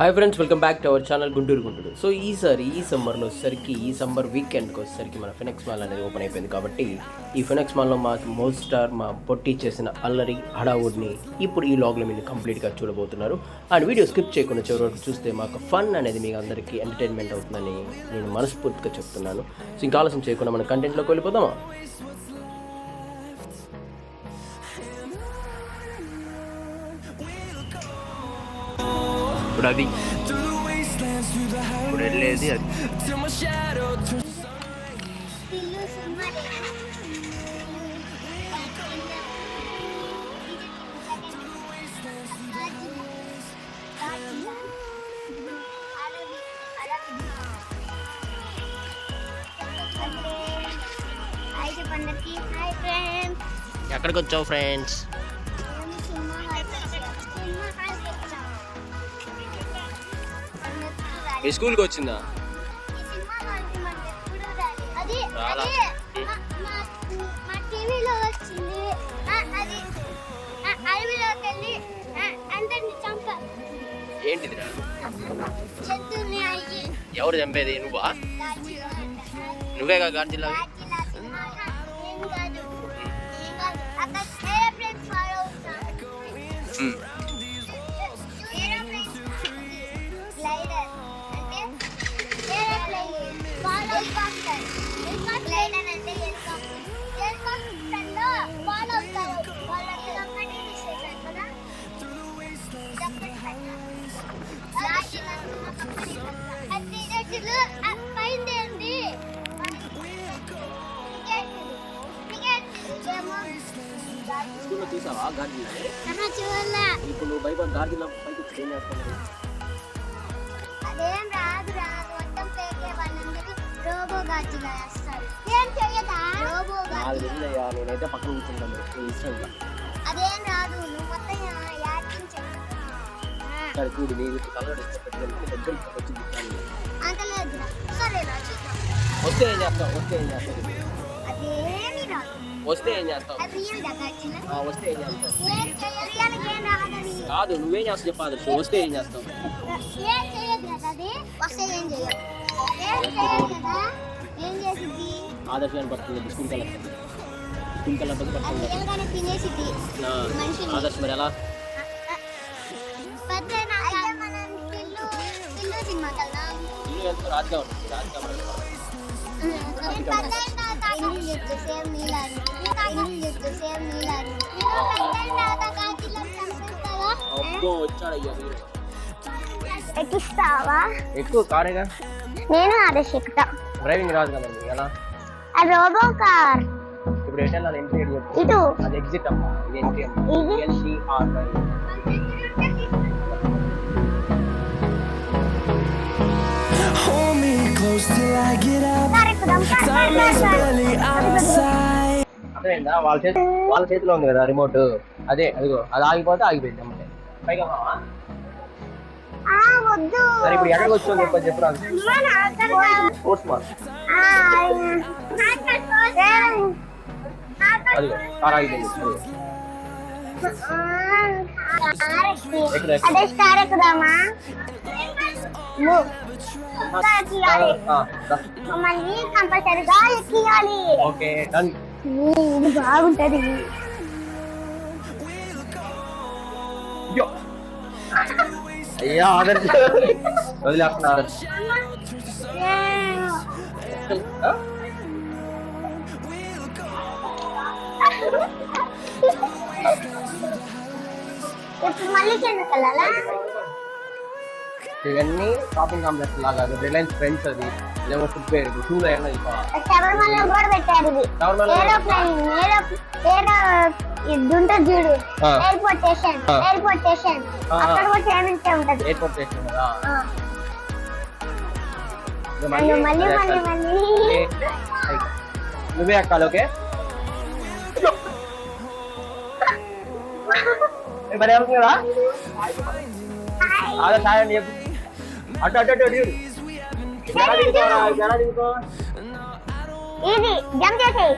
Hi friends welcome back to our channel Guntur Guntur so ఈసారి ఈ సమ్మర్లో వచ్చేసరికి ఈ సమ్మర్ వీకెండ్కి వచ్చేసరికి మన ఫినెక్స్ మాల్ అనేది ఓపెన్ అయిపోయింది కాబట్టి ఈ ఫినెక్స్ మాల్లో మా మోస్ట్ స్టార్ మా పొట్టి చేసిన అల్లరి హడావుడ్ని ఇప్పుడు ఈ లాగ్లో మీరు కంప్లీట్గా చూడబోతున్నారు. అండ్ వీడియో స్కిప్ చేయకుండా చివరి వరకు చూస్తే మాకు ఫన్ అనేది మీకు అందరికీ ఎంటర్టైన్మెంట్ అవుతుందని నేను మనస్ఫూర్తిగా చెప్తున్నాను. సో ఇంకా ఆలస్యం చేయకుండా మన కంటెంట్లోకి వెళ్ళిపోదామా? చెప్పండి హాయ్ ఫ్రెండ్స్ ఎక్కడికి వచ్చావు ఫ్రెండ్స్ మీ స్కూల్కి వచ్చిందా? ఏంటిది ఎవరు చంపేది? నువ్వా? నువ్వే గాడ్ Mm. గార్జిల్లా పైకి వచ్చి ఏం చేస్తావు అదేం రాదు రాదు మొత్తం పేకే వాళ్ళందరూ రోబో వేస్తారు. ఏం చెయ్యదా? రోబో తెలియదయ్యా నేనైతే పక్కన కూర్చుంటాను నీ ఇష్టం ఇంకా అదేం రాదు నువ్వు మొత్తం యాక్టింగ్ చెయ్యి సరే చూడు నీ కలర్ పెట్టుకుని దగ్గరికి వచ్చి. అంత లేదు సరే వస్తే ఏం చేస్తావు? వస్తే ఏం చేస్తావు? వస్తే ఏం చేస్తావు? వస్తే ఏం చేస్తావు? కాదు నువ్వేం చేస్తావు చెప్పు ఆదర్శ్. వస్తే ఏం చేస్తావు? ఆదర్శ్ అని పడుతుంది స్కూల్ కలర్ స్కూల్ కలర్ పది అది పడుతుంది. ఆదర్శ్ మరి ఎలా? రాజుగా ఉంటుంది రాజుగా పెళ్ళైన చెట్టు సేమ్ నీలాని చెట్టు సేమ్ నీలాని అబ్బో వచ్చాడు అయ్యా. మీరు ఎక్కిస్తావా? ఎక్కువ కారేగా? నేను ఆదేశ్ ఎక్కుతా డ్రైవింగ్ రాదు కదా ఎలా? ఆ రోబో కార్. ఇప్పుడు ఎటు వెళ్ళాలి ఎంట్రీ ఇటు. అది ఎగ్జిట్ అమ్మా. ఇది ఎంట్రీ అమ్మా. ఇది? Close till I get up. Time is barely on our side. అర్థమైందా వాళ్ళ చేతి వాళ్ళ చేతిలో ఉంది కదా రిమోట్ అదే అదిగో అది ఆగిపోతే ఆగిపోయింది అమ్మాయి పైగా మావా? ఆ వద్దు సరే ఇప్పుడు ఎక్కడికి వచ్చావు చెప్పు చెప్పు నాకు స్పోర్ట్స్ మాల్ ఆ అదిగో కార్ ఆగిపోయింది అదిగో. ఎక్కడ, ఎక్కడ? అదే స్టార్ ఎక్కుదామా మూవ్. ఇంకా ఎక్కియాలి ఆ, రా. మమ్మల్ని కంపల్సరిగా ఎక్కియాలి ఓకే డన్ ఇది బాగుంటది అయ్యో అయ్యా ఆదర్శ వదిలేస్తున్నా ఆదర్శ ఆ? ఇప్పుడు మళ్ళీ కిందకి వెళ్ళాలా ఇవన్నీ షాపింగ్ కాంప్లెక్స్ లాగా రిలయన్స్ ఫ్రెండ్స్ అది లేవో ఫుడ్ పేరు కూడా పెట్టారు ఇది. చూడు. Airport station. Airport station. అక్కడ కూడా పేమెంట్ ఉంటది. ఎయిర్పోర్ట్ స్టేషన్ కదా మళ్ళీ మళ్ళీ. మళ్ళీ. నువ్వే ఎక్కాలి ఓకే? మరి ఎవరికి కదా అదే సాయం చెప్పు. అటు అటు అటు అటు. ఎలా దిగుతావురా? ఎలా దిగుతావు? ఇది జంప్ చేసేయి.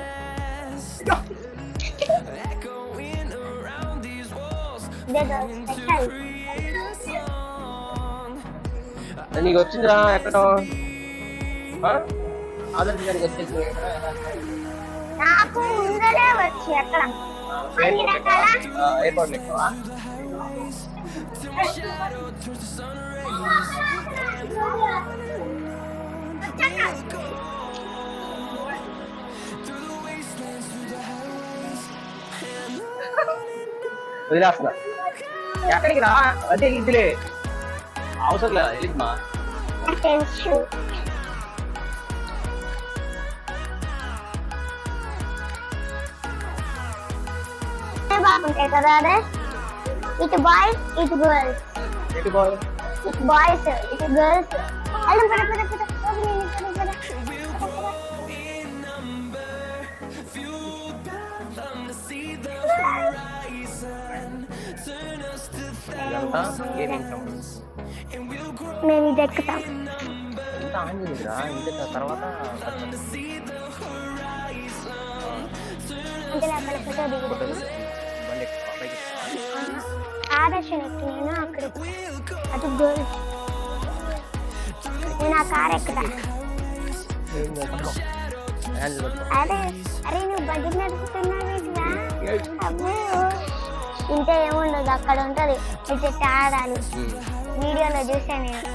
నీకు వచ్చిందిరా ఎక్కడో? ఆదర్శ్ గారికి వచ్చేసి నాకు ముందరే వచ్చి అక్కడ అన్ని రకాల ఎయిర్పోర్ట్ ఎక్కువ వదిలేస్తున్నా ఎక్కడికి రా అదే ఇంటిలే అవసరం లేదా వెళ్ళిమ్మా నాకు తెలుసు బాగుంటాయి కదా అదే ఇటు బాయ్స్ ఇటు గర్ల్స్ ఎటు పోవాలి ఇటు బాయ్స్ ఇటు గర్ల్స్ అల్లం పద పద పద పద, పద, పద, పద. ఇదంతా గేమింగ్ సంబంధించి మేము ఇది ఎక్కుతాం ఎంత ఆన్ చేసిరా ఇంత తర్వాత అంటే అక్కడ ఎక్కి నేను అక్కడ. అది గర్ల్స్ నేను ఆ కార్ పట్టుకో. అరే అరే నువ్వు బడ్జెట్ నడుపుతున్నావు అబ్బో. ఇంతే ఏముండదు అక్కడ ఉంటది. ఇట్లా ఆడాలి వీడియోలో చూసాను నేను.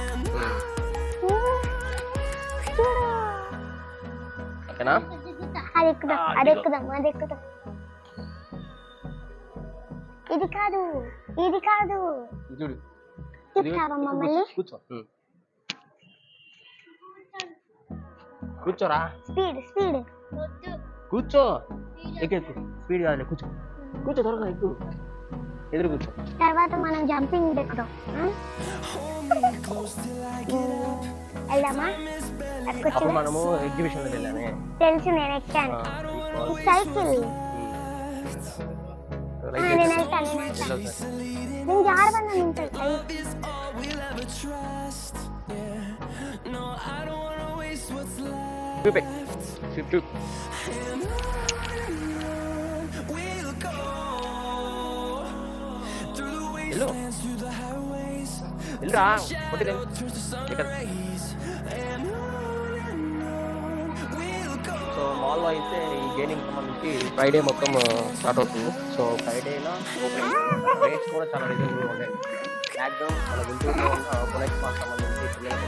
అది ఎక్కుదాం అది ఎక్కుదాం అది ఎక్కుదాం. ఇది కాదు. ఇది కాదు. చూడు ఇది చెప్తావమ్మా మళ్ళీ. కూర్చో. కూర్చోరా. Speed speed. కూర్చో. ఎక్కు? స్పీడ్ కాదు కూర్చో. కూర్చో త్వరగా ఎక్కు. ఎదురు కూర్చో. తర్వాత మనం జంపింగ్ ఎక్కుదాం. ఆ? వెళ్దామా? అప్పుడు ఎక్కొచ్చు మనము ఎగ్జిబిషన్లో వెళ్ళామే. తెలుసు నేను ఎక్కాను. సైకిల్. ఉమ్. ఆ, రైట్ నేను చేసి. వెళ్తాను నేను మాల్లో అయితే ఈ గేమింగ్ సంబంధించి ఫ్రైడే మొత్తం స్టార్ట్ అవుతుంది. సో ఫ్రైడేలో రేట్స్ కూడా చాలా రీజనబుల్ ఉన్నాయి మ్యాక్సిమం మన గుంటూరులో ఉన్న కొనెక్ట్ మాకు సంబంధించి పిల్లలకి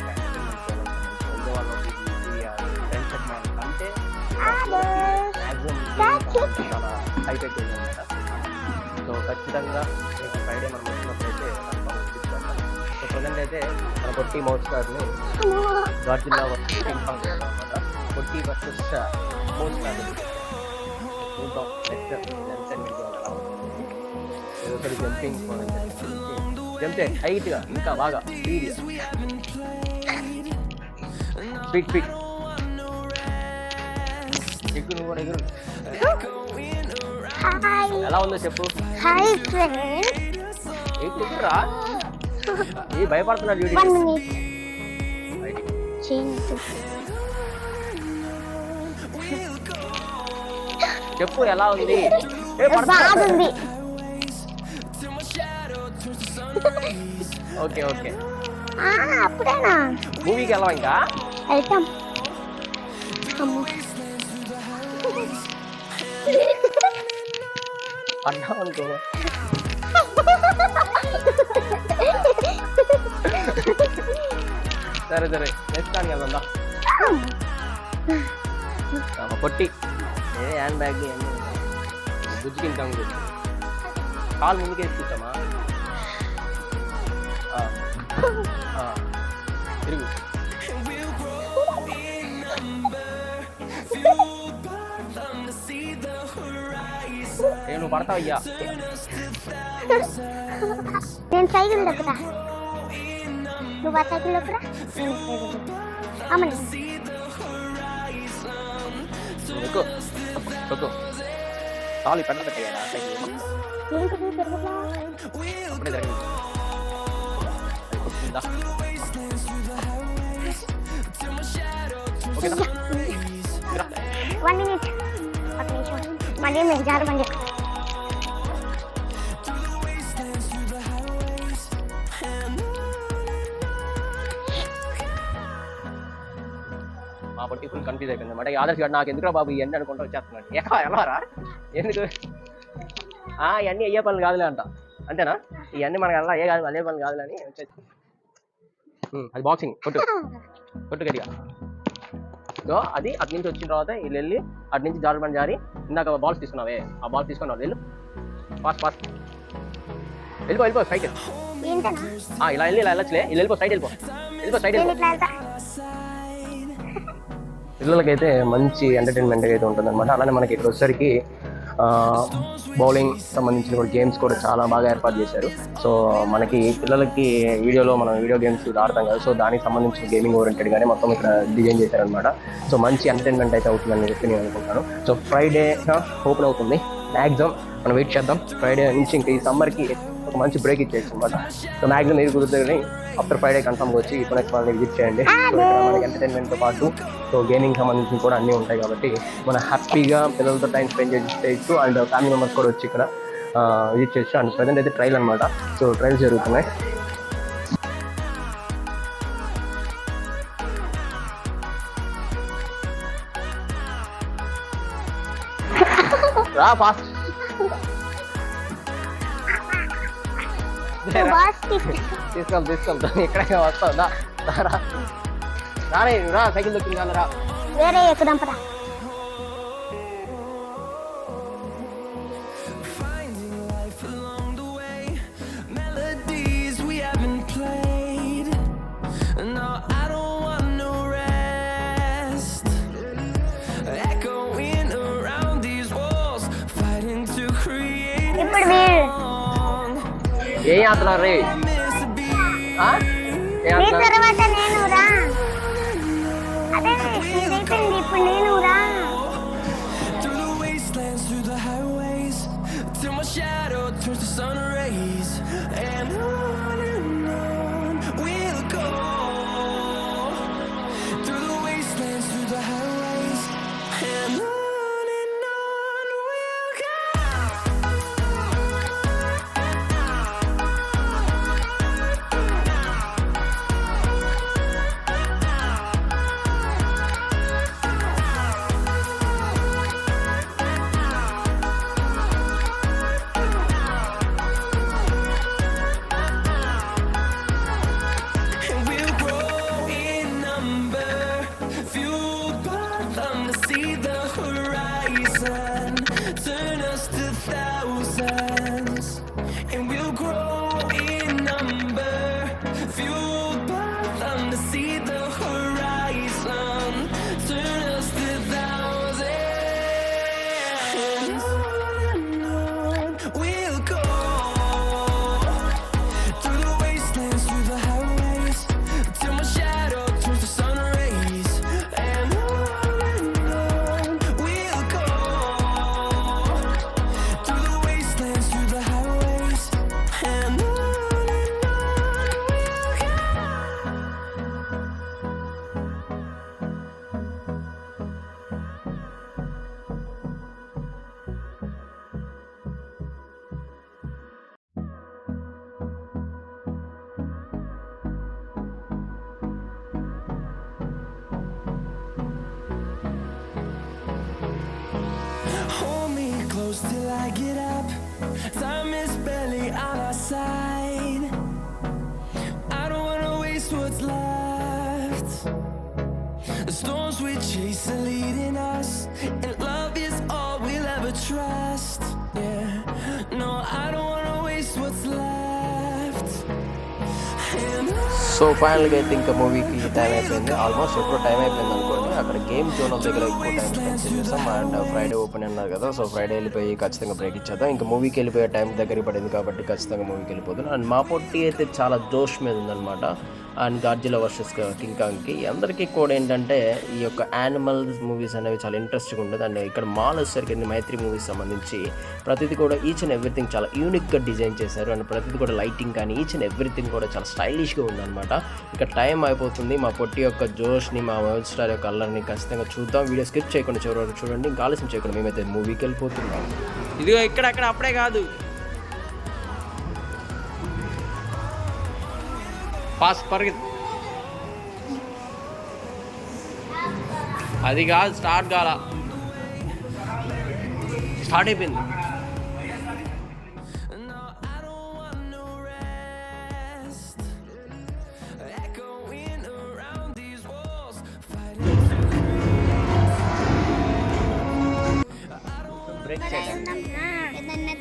ఫ్రెండ్స్ అంటే మ్యాక్సిమం చాలా హైటెక్ అనమాట. సో ఖచ్చితంగా ఫ్రైడే మనం వచ్చినప్పుడైతే సో ప్రజెంట్ అయితే మన కొట్టి మౌస్ స్టార్ని గాడ్జిల్లా వర్సెస్ కింగ్ కాంగ్ అనమాట. కొట్టి వర్సెస్ మౌత్ స్టార్ చూద్దాం నెక్స్ట్ ఏదో ఒకటి జంపింగ్ జంప్ చేయి హైట్గా ఇంకా బాగా స్పీడ్గా స్పీడ్ స్పీడ్ ఎక్కువ నువ్వు కూడా ఎగురు హాయ్ ఎలా ఉందో చెప్పు హాయ్ ఫ్రెండ్ ఏంటి ఎగురురా ఏ చెప్పు ఎలా ఉంది ఏ పడుతున్నా. బాగుంది ఓకే ఓకే ఆ, అప్పుడేనా మూవీకి వెళ్ళాం ఇంకా వెళ్తాం అమ్మో పడ్డాం అనుకో సరే సరే నెక్స్ట్ దానికి వెళ్దాం దా. ఆ, పొట్టి ఏ హ్యాండ్ బ్యాగ్ గుజ్జుకి ఇంకా కాలు ముందుకు వేసుకుంటామా తిరుగు. ఏ నువ్వు పడతావు నేను సైకిల్ దొక్కుతా నువ్వు ఆ సైకిల్ దొక్కురా? నేను ఎక్కు చాలు పెద్ద పెట్టయ్యా సైకిల్ ఏంటిది తిరుగుతా అప్పుడే జరిగింది దా. ఓకేనా రా. వన్ మినిట్ ఒక నిమిషం మళ్ళీ మేము జారు బండి మా పొట్టి ఫుల్ కన్ఫ్యూజ్ అయిపోయింది అనమాట ఆదర్శ్ గారు నాకు ఎందుకురా బాబు ఇవన్నీ అనుకుంటూ వచ్చేస్తున్నాడు? ఎక్కడ ఎలా రా ఎందుకు? ఆ, ఇవన్నీ అయ్యే పనులు కాదులే అంట. అంతేనా? ఇవన్నీ మనకు అలా ఏ కాదు అదే పనులు కాదులే అని వచ్చేసి. అది బాక్సింగ్ కొట్టు. కొట్టు గట్టిగా. సో అది అటు నుంచి వచ్చిన తర్వాత వీళ్ళు వెళ్ళి అటు నుంచి జారు పని జారి ఇందాక బాల్స్ తీసుకున్నావే. ఆ బాల్ తీసుకున్నావు వెళ్ళు ఫాస్ట్ ఫాస్ట్ వెళ్ళిపో వెళ్ళిపో ఏంటనా ఇలా వెళ్ళి ఇలా వెళ్ళొచ్చులే. వెళ్ళిపో సైడ్ వెళ్ళిపో. వెళ్ళిపో నేను వెళ్ళిపో పిల్లలకైతే మంచి ఎంటర్టైన్మెంట్ అయితే ఉంటుంది అనమాట అలానే మనకి ఇక్కడ వచ్చేసరికి బౌలింగ్ సంబంధించిన కూడా గేమ్స్ కూడా చాలా బాగా ఏర్పాటు చేశారు. సో మనకి పిల్లలకి వీడియోలో మనం వీడియో గేమ్స్ ఆడతాం కదా సో దానికి సంబంధించిన గేమింగ్ ఓరియంటెడ్ గానే మొత్తం ఇక్కడ డిజైన్ చేశారనమాట సో మంచి ఎంటర్టైన్మెంట్ అయితే అవుతుందని చెప్పి నేను అనుకుంటాను సో ఫ్రైడే ఓపెన్ అవుతుంది. మ్యాక్సిమం మనం వెయిట్ చేద్దాం. ఫ్రైడే నుంచి ఇంకా ఈ సమ్మర్కి ఒక మంచి బ్రేక్ ఇచ్చేసి అనమాట సో మ్యాక్సిమం మీరు కుదురుతుంది ఆఫ్టర్ ఫ్రైడే కన్ఫర్మ్గా వచ్చి ఇప్పుడు నెక్స్ట్ వాళ్ళని విజిట్ చేయండి. మనకి ఎంటర్టైన్మెంట్తో పాటు సో గేమింగ్ సంబంధించి కూడా అన్నీ ఉంటాయి కాబట్టి మనం హ్యాపీగా పిల్లలతో టైం స్పెండ్ చేయొచ్చు అండ్ ఫ్యామిలీ మెంబర్స్ కూడా వచ్చి ఇక్కడ విజిట్ చేయొచ్చు. అండ్ ప్రజెంట్ అయితే ట్రైల్ అనమాట సో ట్రైల్స్ జరుగుతున్నాయి. రా ఫాస్ట్ తీసుకెళ్తాం తీసుకెళ్తాం. ఎక్కడైనా వస్తావు దా రారే రా సైకిల్ దొక్కింది రా వేరే ఎక్కుదాం పదా Finding life along the way, so ఫైనల్గా అయితే ఇంకా మూవీకి టైం అయిపోయింది. ఆల్మోస్ట్ ఎప్పుడు టైం అయిపోయింది అనుకోండి. అక్కడ గేమ్ జోన్ దగ్గర ఎక్కువ టైం స్పెండ్ చేసేసాం. అండ్ ఫ్రైడే ఓపెన్ అన్నారు కదా. సో ఫ్రైడే వెళ్ళిపోయి ఖచ్చితంగా బ్రేక్ ఇచ్చేద్దాం. ఇంకా మూవీకి వెళ్ళిపోయే టైం దగ్గర పడింది కాబట్టి ఖచ్చితంగా మూవీకి వెళ్ళిపోతున్నాం అండ్ మా పొట్టి అయితే చాలా జోష్ మీద ఉందన్నమాట. అండ్ గార్జిలా వర్సెస్ కింగ్ కాంగ్కి. అందరికీ కూడా ఏంటంటే ఈ యొక్క యానిమల్స్ మూవీస్ అనేవి చాలా ఇంట్రెస్టింగ్ ఉంటుంది అండ్ ఇక్కడ మాల్ వచ్చేసరికి మైత్రి మూవీస్ సంబంధించి ప్రతిదీ కూడా ఈచ్ అండ్ ఎవ్రీథింగ్ చాలా యూనిక్గా డిజైన్ చేశారు. అండ్ ప్రతిదీ కూడా లైటింగ్ కానీ ఈచ్ అండ్ ఎవ్రీథింగ్ కూడా చాలా స్టైలిష్గా ఉందన్నమాట. ఇక టైం అయిపోతుంది. మా పొట్టి యొక్క జోష్ని మా వైల్ స్టార్ యొక్క అల్లర్ని ఖచ్చితంగా చూద్దాం. వీడియో స్కిప్ చేయకుండా చివరి వరకు చూడండి. ఇంకా ఆలస్యం చేయకుండా మేమైతే మూవీకి వెళ్ళిపోతున్నాం. ఇదిగో ఇక్కడ అక్కడ అప్పుడే కాదు. పాస్ పరిగెత్తు అది కాదు స్టార్ట్ కాల స్టార్ట్ అయిపోయింది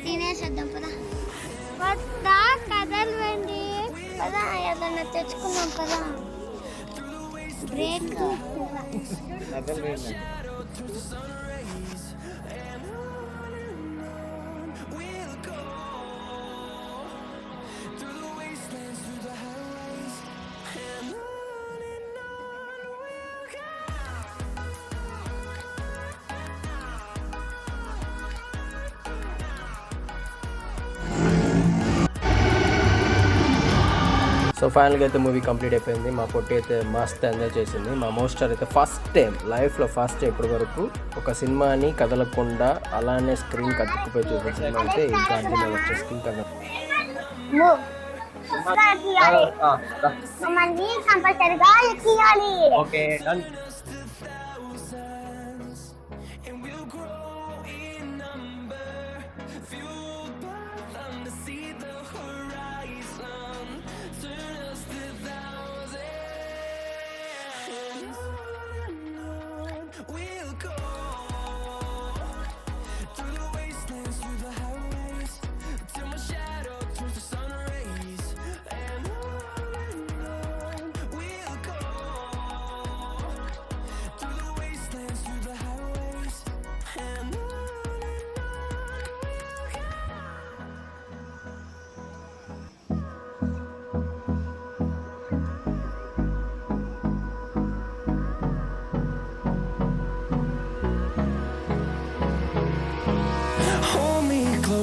తినేసేద్దాం పదా పదా కదా ఏదన్నా తెచ్చుకున్నాం కదా. బ్రేక్ ఫైనల్గా అయితే మూవీ కంప్లీట్ అయిపోయింది. మా పొట్టి అయితే మస్త్ ఎంజాయ్ చేసింది. మా మోస్టర్ అయితే ఫస్ట్ టైం లైఫ్లో ఫస్ట్ టైం ఇప్పటి వరకు ఒక సినిమాని కదలకుండా అలానే స్క్రీన్ కత్తుకుపోయి చూసిన సినిమా అయితే ఈ గార్డెన్ వచ్చే స్క్రీన్ కదల okay done.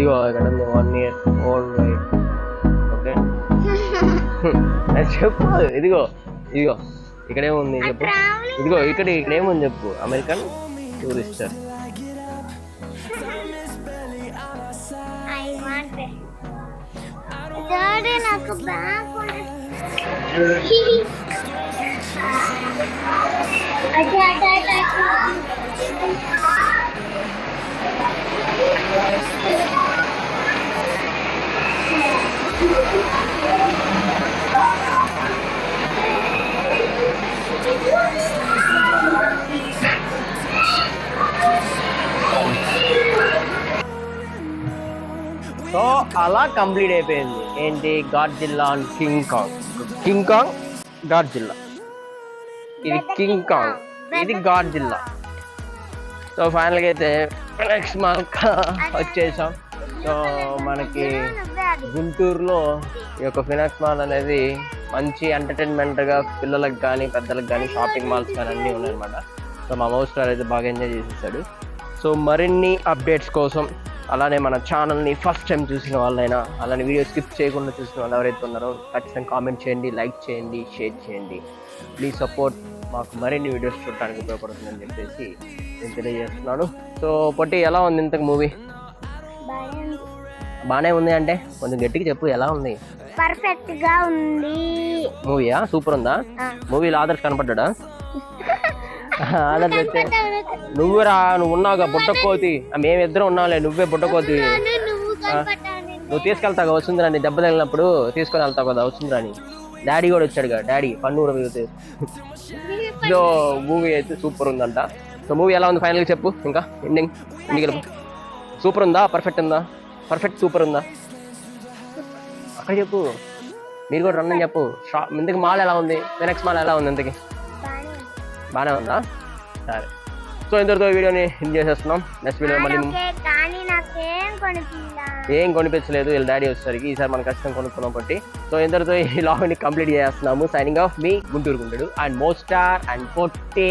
ఇదిగో ఇక్కడ వన్ ఇయర్ ఓల్డ్ ఓకే చెప్పు ఇదిగో ఇదిగో ఇక్కడేముంది చెప్పు. ఇదిగో ఇక్కడ ఇక్కడేముంది చెప్పు. అమెరికన్ టూరిస్టర్ నాకు సో అలా కంప్లీట్ అయిపోయింది. ఏంటి? Godzilla and King Kong. King Kong Godzilla ఇది కింగ్ కాంగ్. ఇది గాడ్ జిల్లా సో ఫైనల్గా అయితే నెక్స్ట్ మంత్ వచ్చేసాం. సో మనకి గుంటూరులో ఈ యొక్క ఫినాక్స్ మాల్ అనేది మంచి ఎంటర్టైన్మెంట్గా పిల్లలకు కానీ పెద్దలకు కానీ షాపింగ్ మాల్స్ కానీ అన్నీ ఉన్నాయన్నమాట. సో మా మౌస్ స్టార్ అయితే బాగా ఎంజాయ్ చేసేసాడు సో మరిన్ని అప్డేట్స్ కోసం అలానే మన ఛానల్ని ఫస్ట్ టైం చూసిన వాళ్ళైనా అలానే వీడియో స్కిప్ చేయకుండా చూసిన వాళ్ళు ఎవరైతే ఉన్నారో ఖచ్చితంగా కామెంట్ చేయండి లైక్ చేయండి షేర్ చేయండి. ప్లీజ్ సపోర్ట్ మాకు మరిన్ని వీడియోస్ చూడడానికి ఉపయోగపడుతుందని చెప్పేసి నేను తెలియజేస్తున్నాను. సో పొట్టి ఎలా ఉంది ఇంతకు మూవీ బాగానే ఉంది. అంటే కొంచెం గట్టిగా చెప్పు ఎలా ఉంది? పర్ఫెక్ట్గా ఉంది. మూవీయా సూపర్ ఉందా. మూవీలో ఆదర్శ్ కనపడ్డా ఆదర్శ్ వచ్చే నువ్వురా నువ్వు ఉన్నావుగా బుట్టకోతి మేమిద్దరం ఉన్నావులే నువ్వే బుట్టకోతి నువ్వు తీసుకెళ్తావు వసుంధరా నీ దెబ్బ తగిలినప్పుడు తీసుకొని వెళ్తావు కదా వసుంధరాని. డాడీ కూడా వచ్చాడుగా డాడీ పన్నూరు మీద సో మూవీ అయితే సూపర్ ఉందంట. సో మూవీ ఎలా ఉంది ఫైనల్గా చెప్పు ఇంకా ఎండింగ్ ఎండింగ్ సూపర్ ఉందా? పర్ఫెక్ట్ ఉందా? పర్ఫెక్ట్ సూపర్ ఉందా? అక్కడ చెప్పు. మీరు కూడా రన్ అని చెప్పు. షా ఇంతకి మాల్ ఎలా ఉంది? నెక్స్ట్ మాల్ ఎలా ఉంది ఇంతకి? బాగానే ఉందా. సరే. సో ఇంతటితో వీడియోని ఎండ్ చేసేస్తున్నాం. నెక్స్ట్ వీడియో మళ్ళీ ఏం కొనిపించలేదు వీళ్ళ డాడీ వచ్చేసరికి ఈసారి మనం ఖచ్చితంగా కొనుక్కున్నాం బట్టి సో ఇంతటితో ఈ లాగ్ని కంప్లీట్ చేస్తున్నాము. సైనింగ్ ఆఫ్ మీ గుంటూరు గుంటుడు అండ్ మోస్టార్ అండ్ పొట్టే.